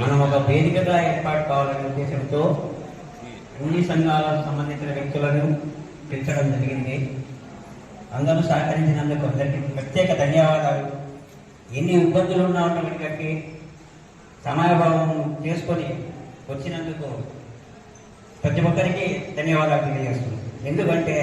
మనం ఒక వేదికగా ఏర్పాటు కావాలనే ఉద్దేశంతో అన్ని సంఘాలకు సంబంధించిన వ్యక్తులను పెంచడం జరిగింది. అందరూ సహకరించినందుకు అందరికీ ప్రత్యేక ధన్యవాదాలు. ఎన్ని ఇబ్బందులు ఉన్నప్పటికీ సమయభావం చేసుకొని వచ్చినందుకు ప్రతి ఒక్కరికి ధన్యవాదాలు తెలియజేస్తున్నాను ఎందుకంటే